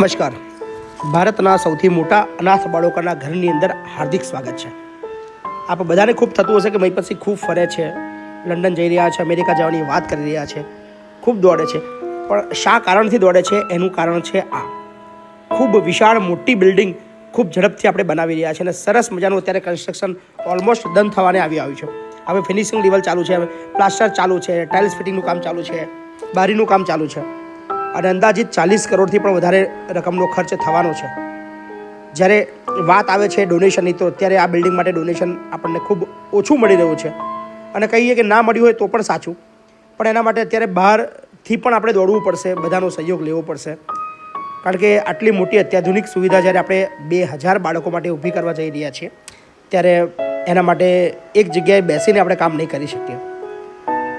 નમસ્કાર. ભારતના સૌથી મોટા અનાથ બાળકોના ઘરની અંદર હાર્દિક સ્વાગત છે. આપ બધાને ખૂબ થતું હશે કે મય પછી ખૂબ ફરે છે, લંડન જઈ રહ્યા છે, અમેરિકા જવાની વાત કરી રહ્યા છે, ખૂબ દોડે છે. પણ શા કારણથી દોડે છે? એનું કારણ છે આ. ખૂબ વિશાળ મોટી બિલ્ડિંગ ખૂબ ઝડપથી આપણે બનાવી રહ્યા છે અને સરસ મજાનું અત્યારે કન્સ્ટ્રક્શન ઓલમોસ્ટ ડન થવાને આવી આવ્યું છે. હવે ફિનિશિંગ લેવલ ચાલુ છે, હવે પ્લાસ્ટર ચાલુ છે ટાઇલ્સ ફિટિંગનું કામ ચાલુ છે, બારીનું કામ ચાલુ છે. અને અંદાજિત ચાલીસ કરોડથી પણ વધારે રકમનો ખર્ચ થવાનો છે. જ્યારે વાત આવે છે ડોનેશનની, તો અત્યારે આ બિલ્ડિંગ માટે ડોનેશન આપણને ખૂબ ઓછું મળી રહ્યું છે. અને કહીએ કે ના મળ્યું હોય તો પણ સાચું. પણ એના માટે અત્યારે બહારથી પણ આપણે દોડવું પડશે, બધાનો સહયોગ લેવો પડશે. કારણ કે આટલી મોટી અત્યાધુનિક સુવિધા જ્યારે આપણે બે હજાર બાળકો માટે ઊભી કરવા જઈ રહ્યા છીએ, ત્યારે એના માટે એક જગ્યાએ બેસીને આપણે કામ નહીં કરી શકીએ.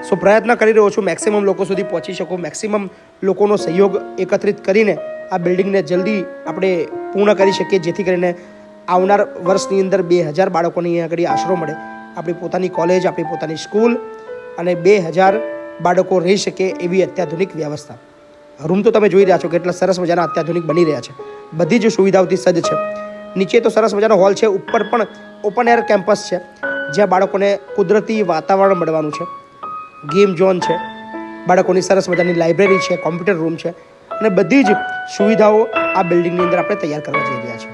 સો પ્રયત્ન કરી રહ્યો છું મેક્સિમમ લોકો સુધી પહોંચી શકું. મેક્સિમમ લોકોનો સહયોગ એકત્રિત કરીને આ બિલ્ડિંગને જલ્દી આપણે પૂર્ણ કરી શકીએ, જેથી કરીને આવનાર વર્ષની અંદર બે હજાર બાળકોને અહીંયા આગળ આશરો મળે. આપણી પોતાની કોલેજ, આપણી પોતાની સ્કૂલ અને બે હજાર બાળકો રહી શકે એવી અત્યાધુનિક વ્યવસ્થા. રૂમ તો તમે જોઈ રહ્યા છો કેટલા સરસ મજાના અત્યાધુનિક બની રહ્યા છે. બધી જ સુવિધાઓથી સજ્જ છે. નીચે તો સરસ મજાનો હોલ છે, ઉપર પણ ઓપન એર કેમ્પસ છે, જ્યાં બાળકોને કુદરતી વાતાવરણ મળવાનું છે. ગેમ ઝોન છે. બાળકોની સરસ મજાની લાઇબ્રેરી છે, કોમ્પ્યુટર રૂમ છે અને બધી જ સુવિધાઓ આ બિલ્ડિંગની અંદર આપણે તૈયાર કરવા જઈ રહ્યા છીએ.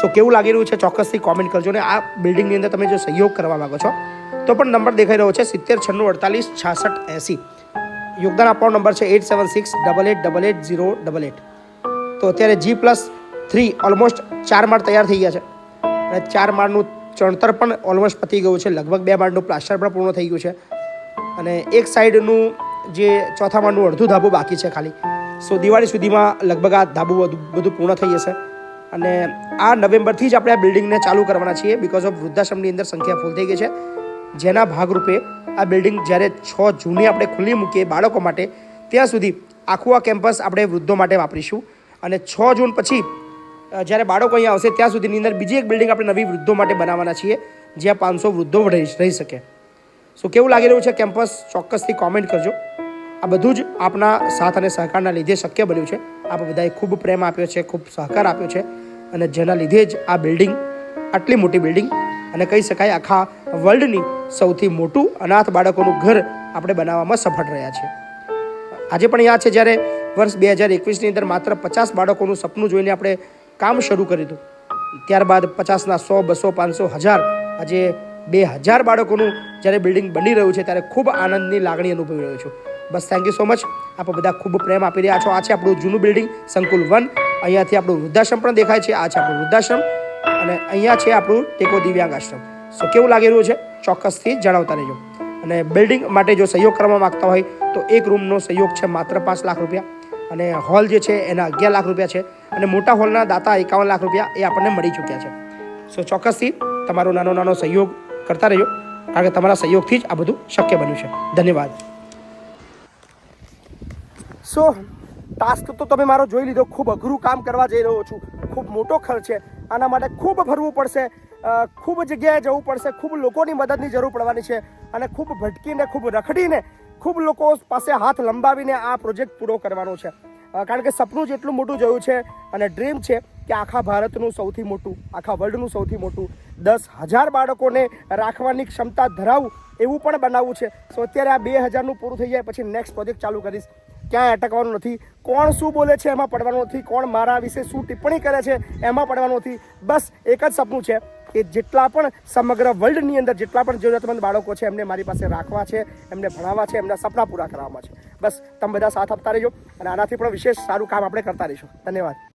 સો કેવું લાગી રહ્યું છે ચોક્કસથી કોમેન્ટ કરજો ને આ બિલ્ડિંગની અંદર તમે જો સહયોગ કરવા માંગો છો, તો પણ નંબર દેખાઈ રહ્યો છે સિત્તેર છન્નું અડતાલીસ છાસઠ એંસી. યોગદાન આપવાનો નંબર છે eight seven six double eight double eight zero double eight. તો અત્યારે જી પ્લસ થ્રી ઓલમોસ્ટ ચાર માળ તૈયાર થઈ ગયા છે. અને ચાર માળનું ચણતર પણ ઓલમોસ્ટ પતી ગયું છે. લગભગ બે માળનું પ્લાસ્ટર પણ પૂર્ણ થઈ ગયું છે. અને એક સાઈડનું જે ચોથા માળનું અડધું ધાબું બાકી છે ખાલી. સો દિવાળી સુધીમાં લગભગ આ ધાબું બધું બધું પૂર્ણ થઈ જશે. અને આ નવેમ્બરથી જ આપણે આ બિલ્ડિંગને ચાલુ કરવાના છીએ બિકોઝ ઓફ વૃદ્ધાશ્રમની અંદર સંખ્યા ફૂલ થઈ ગઈ છે. જેના ભાગરૂપે આ બિલ્ડિંગ જ્યારે છ જૂને આપણે ખુલ્લી મૂકીએ બાળકો માટે, ત્યાં સુધી આખું આ કેમ્પસ આપણે વૃદ્ધો માટે વાપરીશું. અને છ જૂન પછી જ્યારે બાળકો અહીંયા આવશે, ત્યાં સુધીની અંદર બીજી એક બિલ્ડિંગ આપણે નવી વૃદ્ધો માટે બનાવવાના છીએ, જ્યાં પાંચસો વૃદ્ધો રહી રહી શકે. સો કેવું લાગી રહ્યું છે કેમ્પસ? ચોક્કસથી કોમેન્ટ કરજો. આ બધું જ આપના સાથ અને સહકારના લીધે શક્ય બન્યું છે. આપ બધાએ ખૂબ પ્રેમ આપ્યો છે, ખૂબ સહકાર આપ્યો છે અને જેના લીધે જ આ બિલ્ડિંગ આટલી મોટી બિલ્ડિંગ અને કહી શકાય આખા વર્લ્ડની સૌથી મોટું અનાથ બાળકોનું ઘર આપણે બનાવવામાં સફળ રહ્યા છે. આજે પણ યાદ છે જ્યારે વર્ષ બે હજાર એકવીસની અંદર માત્ર પચાસ બાળકોનું સપનું જોઈને આપણે કામ શરૂ કર્યું હતું. ત્યારબાદ પચાસના સો, બસો, પાંચસો, હજાર આજે બે હજાર બાળકોનું જ્યારે બિલ્ડિંગ બની રહ્યું છે, ત્યારે ખૂબ આનંદની લાગણી અનુભવી રહ્યો છું. બસ થેન્ક યુ સો મચ આપ બધા ખૂબ પ્રેમ આપી રહ્યા છો. આ છે આપણું જૂનું બિલ્ડિંગ સંકુલ વન. અહીંયાથી આપણું વૃદ્ધાશ્રમ પણ દેખાય છે. આ છે આપણું વૃદ્ધાશ્રમ. અને અહીંયા છે આપણું ટેકો દિવ્યાંગ આશ્રમ. સો કેવું લાગી રહ્યું છે? ચોક્કસથી જણાવતા રહેજો. અને બિલ્ડિંગ માટે જો સહયોગ કરવા માંગતા હોય, તો એક રૂમનો સહયોગ છે માત્ર પાંચ લાખ રૂપિયા. અને હોલ જે છે, એના અગિયાર લાખ રૂપિયા છે. અને મોટા હોલના દાતા એકાવન લાખ રૂપિયા એ આપણને મળી ચૂક્યા છે. સો ચોક્કસથી તમારો નાનો નાનો સહયોગ કરતા રહેજો કારણ કે તમારા સહયોગથી જ આ બધું શક્ય બન્યું છે. ધન્યવાદ. સો ટાસ્ક તો તમે મારો જોઈ લીધો. ખૂબ અઘરું કામ કરવા જઈ રહ્યો છું. ખૂબ મોટો ખર્ચ છે. આના માટે ખૂબ ફરવું પડશે. ખૂબ જગ્યાએ જવું પડશે. ખૂબ લોકોની મદદની જરૂર પડવાની છે. અને ખૂબ ભટકીને, ખૂબ રખડીને, ખૂબ લોકો પાસે હાથ લંબાવીને આ પ્રોજેક્ટ પૂરો કરવાનો છે. કારણ કે સપનું જેટલું મોટું જોયું છે અને ડ્રીમ છે કે આખા ભારતનું સૌથી મોટું, આખા વર્લ્ડનું સૌથી મોટું દસ હજાર બાળકોને રાખવાની ક્ષમતા ધરાવું એવું પણ બનાવવું છે. સો અત્યારે આ બે હજારનું પૂરું થઈ જાય, પછી નેક્સ્ટ પ્રોજેક્ટ ચાલુ કરીશ. ક્યાંય અટકવાનું નથી. કોણ શું બોલે છે એમાં પડવાનું નથી. કોણ મારા વિશે શું ટિપ્પણી કરે છે એમાં પડવાનું નથી. બસ એક જ સપનું છે કે જેટલા પણ સમગ્ર વર્લ્ડની અંદર જેટલા પણ જરૂરિયાતમંદ બાળકો છે, એમને મારી પાસે રાખવા છે, એમને ભણાવવા છે, એમના સપના પૂરા કરવામાં છે. બસ, તમે બધા સાથ આપતા રહેજો. અને આનાથી પણ વિશેષ સારું કામ આપણે કરતા રહીશું. ધન્યવાદ.